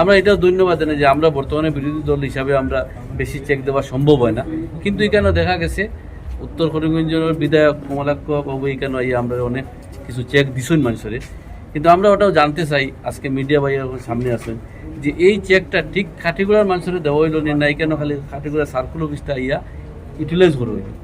আমরা এটাও ধন্যবাদ জানাই যে আমরা বর্তমানে বিরোধী দল হিসাবে আমরা বেশি চেক দেওয়া সম্ভব হয় না। কিন্তু এখানে দেখা গেছে, উত্তর করিমগঞ্জের বিধায়ক কমলাক্ষ বাবু এখানে আমরা অনেক কিছু চেক দিছুন মানুষের। কিন্তু আমরা ওটাও জানতে চাই, আজকে মিডিয়া ভাইয়ের সামনে আসেন যে এই চেকটা ঠিক খাটিগুড়ার মানুষের দেওয়া হইল না এখানে খালি খাটিগুড়া সার্কুল অফিসটা ইয়া ইউটিলাইজ করে হইল। যদি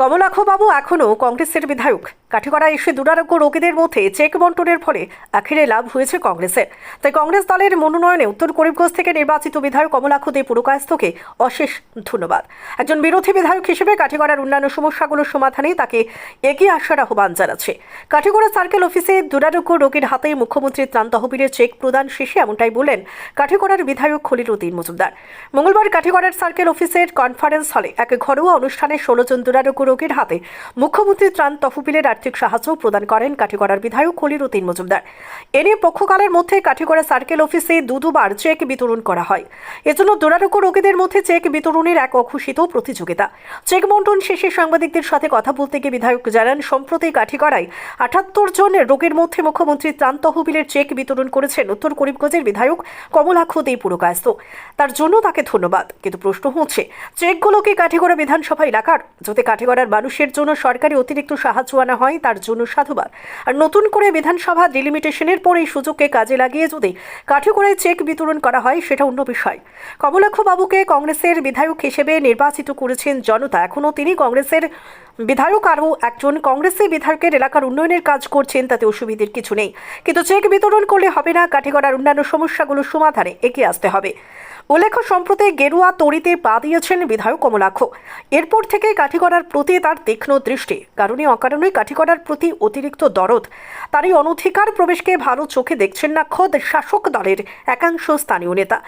কমলাক্ষবাবু এখনও কংগ্রেসের বিধায়ক। কাঠিগড়া এসে দুরারোগ্য রোগীদের মধ্যে চেক বন্টনের ফলে আখেরে লাভ হয়েছে কংগ্রেসের। তাই কংগ্রেস দলের মনোনয়নে উত্তর করিমগঞ্জ থেকে নির্বাচিত বিধায়ক কমলাক্ষ দে পুরকায়স্থকে অশেষ ধন্যবাদ। একজন বিরোধী বিধায়ক হিসেবে কাঠিগড়ার অন্যান্য সমস্যাগুলোর সমাধানে তাকে এগিয়ে আসার আহ্বান জানাচ্ছে। কাঠিগড়া সার্কেল অফিসে দুরারোগ্য রোগীর হাতে মুখ্যমন্ত্রীর ত্রাণ তহবিলের চেক প্রদান শেষে এমনটাই বললেন কাঠিগড়ার বিধায়ক খলিলুদ্দিন মজুমদার। মঙ্গলবার কাঠিগড়ার সার্কেল অফিসের কনফারেন্স হলে এক ঘরোয়া অনুষ্ঠানে ষোলো জন দুরারোগ্য রোগীর হাতে। মুখ্যমন্ত্রীর ত্রাণ তহবিলের আর্থিক সাহায্য প্রদান করেন কাঠিগড়ার বিধায়ক খলিলুদ্দিন মজুমদার। এ নিয়ে পক্ষকালের মধ্যে কাঠিগড়া সার্কেল অফিসে দু দুবার চেক বিতরণ করা হয়। এজন্য দুরারোগ্য রোগীদের মধ্যে চেক বিতরণের এক অঘোষিত প্রতিযোগিতা। চেক বন্টন শেষে সাংবাদিকদের সাথে কথা বলতে গিয়ে বিধায়ক জানান, সম্প্রতি কাঠিগড়ায় আটাত্তর জন রোগীর মধ্যে মুখ্যমন্ত্রী ত্রাণ তহবিলের চেক বিতরণ করেছেন উত্তর করিমগঞ্জের বিধায়ক কমলাক্ষ দে পুরকায়স্থ। তার জন্য তাকে ধন্যবাদ। কিন্তু প্রশ্ন হচ্ছে, চেকগুলো কি কাঠিগড়া বিধানসভা এলাকার? যদি কাঠিগড়ার মানুষের জন্য সরকারি অতিরিক্ত সাহায্য আনা হয়, তার জন্য সাধুবাদ। আর নতুন করে বিধানসভা ডিলিমিটেশনের পর এই সুযোগকে কাজে লাগিয়ে যদি কাঠিগড়ায় চেক বিতরণ করা হয়, সেটা অন্য বিষয়। কমলাক্ষ বাবুকে কংগ্রেসের বিধায়ক হিসেবে নির্বাচিত করেছেন জনতা। এখনও তিনি কংগ্রেসের বিধায়ক, আরও একজন কংগ্রেসের বিধায়কের এলাকার উন্নয়নের কাজ করছেন, তাতে অসুবিধের কিছু নেই। কিন্তু চেক বিতরণ করলে হবে না কাঠিগড়ার অন্যান্য সমস্যাগুলোর সমাধানে এগিয়ে আসতে হবে। উল্লেখ্য, সম্প্রতি গেরুয়া তরিতে পা দিয়েছেন বিধায়ক কমলাক্ষ এরপর থেকে কাঠিগড়ার প্রতি তার তীক্ষ্ণ দৃষ্টি। কারণে অকারণে কাঠিগড়ার প্রতি অতিরিক্ত দরদ। তার এই অনধিকার প্রবেশকে ভালো চোখে দেখছেন না খোদ শাসক দলের একাংশ স্থানীয় নেতা।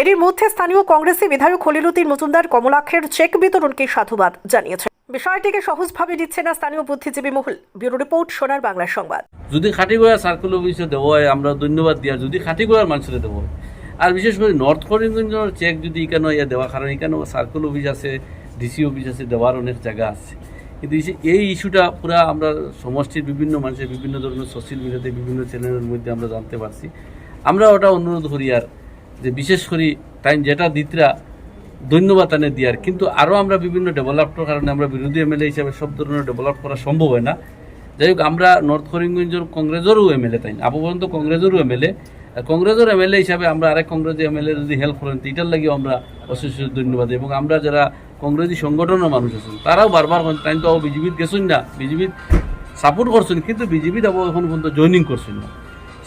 এরই মধ্যে স্থানীয় কংগ্রেসী বিধায়ক খলিলুদ্দিন মজুমদার কমলাক্ষের চেক বিতরণকে সাধুবাদ জানিয়েছেন। বিষয়টিকে সহজভাবে নিচ্ছে না স্থানীয় বুদ্ধিজীবী মহল। ব্যুরো রিপোর্ট, সোনার বাংলা সংবাদ। যদি খাটিগড়া সার্কুল অফিসে দেওয়া হয়, আমরা ধন্যবাদ দিয়া যদি খাটিগড়ার মানুষের দেবো হয়। আর বিশেষ করে নর্থ করিমগঞ্জের চেক যদি এখানে ইয়া দেওয়া কারণ এখানেও সার্কুল অফিস আছে ডিসি অফিস আছে, দেওয়ার অনেক জায়গা আছে। কিন্তু এই ইস্যুটা পুরা আমরা সমষ্টির বিভিন্ন মানুষের বিভিন্ন ধরনের সোশ্যাল মিডিয়াতে বিভিন্ন চ্যানেলের মধ্যে আমরা জানতে পারছি। আমরা ওটা অনুরোধ করি আর যে, বিশেষ করে টাইম যেটা দিতরা, ধন্যবাদ আনে দিয়ার। কিন্তু আরও আমরা বিভিন্ন ডেভেলপটার কারণে আমরা বিরোধী এমএলএ হিসাবে সব ধরনের ডেভেলপ করা সম্ভব হয় না। যাই হোক, আমরা নর্থ করিমগঞ্জের কংগ্রেসেরও এমএলএ তাই আবু পর্যন্ত কংগ্রেসেরও এমএলএ কংগ্রেসের এমএলএ হিসাবে আমরা আরেক কংগ্রেস এমএলএ যদি হেল্প করেন এটার লাগিও আমরা অশেষ ধন্যবাদ। এবং আমরা যারা কংগ্রেসী সংগঠনের মানুষ আছেন, তারাও বারবার তাই তো বিজেপিত গেছেন না, বিজেপিত সাপোর্ট করছেন, কিন্তু বিজেপিত আবার এখন পর্যন্ত জয়নিং করছেন না।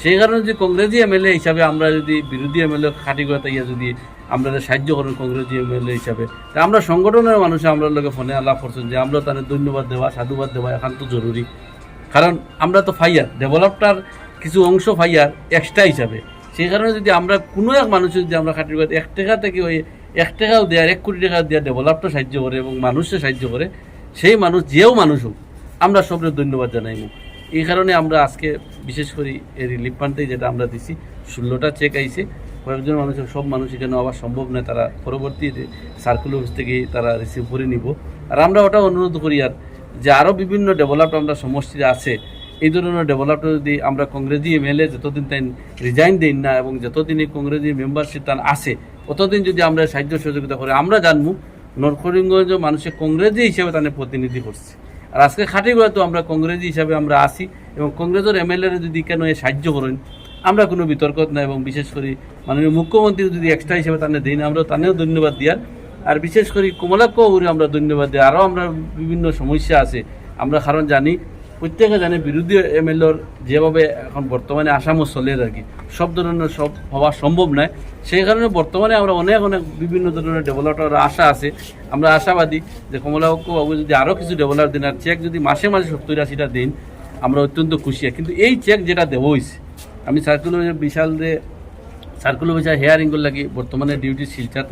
সেই কারণে যে কংগ্রেসি এমএলএ হিসাবে আমরা যদি বিরোধী এমএলএ খাটি করে তাইয়া যদি আমরা সাহায্য করেন কংগ্রেসি এমএলএ হিসাবে, তা আমরা সংগঠনের মানুষ আমরা লোকে ফোনে আলাপ করছেন যে আমরা তাদের ধন্যবাদ দেওয়া, সাধুবাদ দেওয়া এখন তো জরুরি। কারণ আমরা তো ফাইয়ার ডেভেলপটার কিছু অংশ ফাইয়ার এক্সট্রা হিসাবে। সেই কারণে যদি আমরা কোনো এক মানুষের যদি আমরা খাটি করে এক টাকা থেকে ওই এক টাকাও দেওয়ার এক কোটি টাকা দেওয়ার ডেভেলপটা সাহায্য করে এবং মানুষকে সাহায্য করে, সেই মানুষ যেও মানুষ হোক, আমরা সবরে ধন্যবাদ জানাই এই কারণে আমরা আজকে বিশেষ করে এই রিলিফ ফান্ডে যেটা আমরা দিছি, ষোলোটা চেক আইছে। কয়েকজন মানুষের সব মানুষ এখানে আবার সম্ভব নয়, তারা পরবর্তীতে সার্কুল অফিস থেকে তারা রিসিভ করে নিব। আর আমরা ওটা অনুরোধ করি আর যে আরও বিভিন্ন ডেভেলপ আমরা সমষ্টিতে আছে এই ধরনের ডেভেলপটা যদি আমরা কংগ্রেসি এমএলএ যতদিন তাই রিজাইন দিন না এবং যতদিন এই কংগ্রেসি মেম্বারশিপ তার আসে, ততদিন যদি আমরা সাহায্য সহযোগিতা করে, আমরা জানব নর্থ করিমগঞ্জ মানুষের কংগ্রেসি হিসাবে তাদের প্রতিনিধি করছে। আর আজকে খাটিগুড়া তো আমরা কংগ্রেসি হিসাবে আমরা আসি এবং কংগ্রেসের এমএলএ যদি কেন এ সাহায্য করেন, আমরা কোনো বিতর্ক না এবং বিশেষ করে মাননীয় মুখ্যমন্ত্রী যদি এক্সট্রা হিসেবে তাদের দিন আমরা তানেও ধন্যবাদ দিয়ার। আর বিশেষ করে কমলাক্ষ আমরা ধন্যবাদ দিই। আরও আমরা বিভিন্ন সমস্যা আছে, আমরা কারণ জানি প্রত্যেকে জানে বিরোধী এমএলএর যেভাবে এখন বর্তমানে আসামও চলে আর কি, সব ধরনের সব হওয়া সম্ভব নয় সেই কারণে বর্তমানে আমরা অনেক অনেক বিভিন্ন ধরনের ডেভেলপার আশা আছে আমরা আশাবাদী যে কমলাক্ষ বাবু যদি আরও কিছু ডেভেলপার দিন আর চেক যদি মাসে মাসে সত্তর আশিটা দিন, আমরা অত্যন্ত খুশি। কিন্তু এই চেক যেটা দেওয়া হয়েছে আমি সার্কুলার বিশাল যে সার্কুলার বিষয় হেয়ারিং লাগি, বর্তমানে ডিউটি শিলচার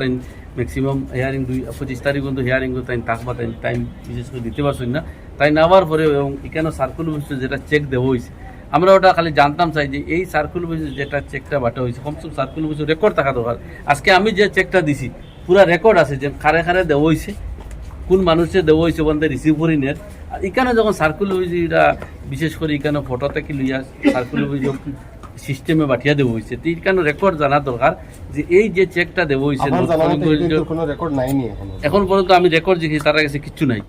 ম্যাক্সিমাম হেয়ারিং দুই, পঁচিশ তারিখ পর্যন্ত হেয়ারিং তাই তাকবা তাই টাইম বিশেষ করে দিতে পারছেন না। তাই নেওয়ার পরে এবং এখানে সার্কুল বিষয়ে যেটা চেক দেওয়া হয়েছে, আমরা ওটা খালি জানতাম চাই যে এই সার্কুল বিষয়ে যেটা চেকটা বাটা হয়েছে কমসম সার্কুল বিষয়ে রেকর্ড থাকা দরকার। আজকে আমি যে চেকটা দিছি, পুরা রেকর্ড আছে যে খারে খারে দেওয়া হয়েছে, কোন মানুষের দেওয়া হয়েছে বন্ধে রিসিভ করি নেন আর এখানে যখন সার্কুল এটা বিশেষ করে এখানে ফটো থেকে লইয়া সার্কুল অভিযোগ সিস্টেমে পাঠিয়ে দেওয়া হয়েছে তো এইখানে রেকর্ড জানা দরকার যে এই যে চেকটা দেওয়া হয়েছে কোনো এখন। পর্যন্ত আমি রেকর্ড দেখি তার কাছে কিছু নাই।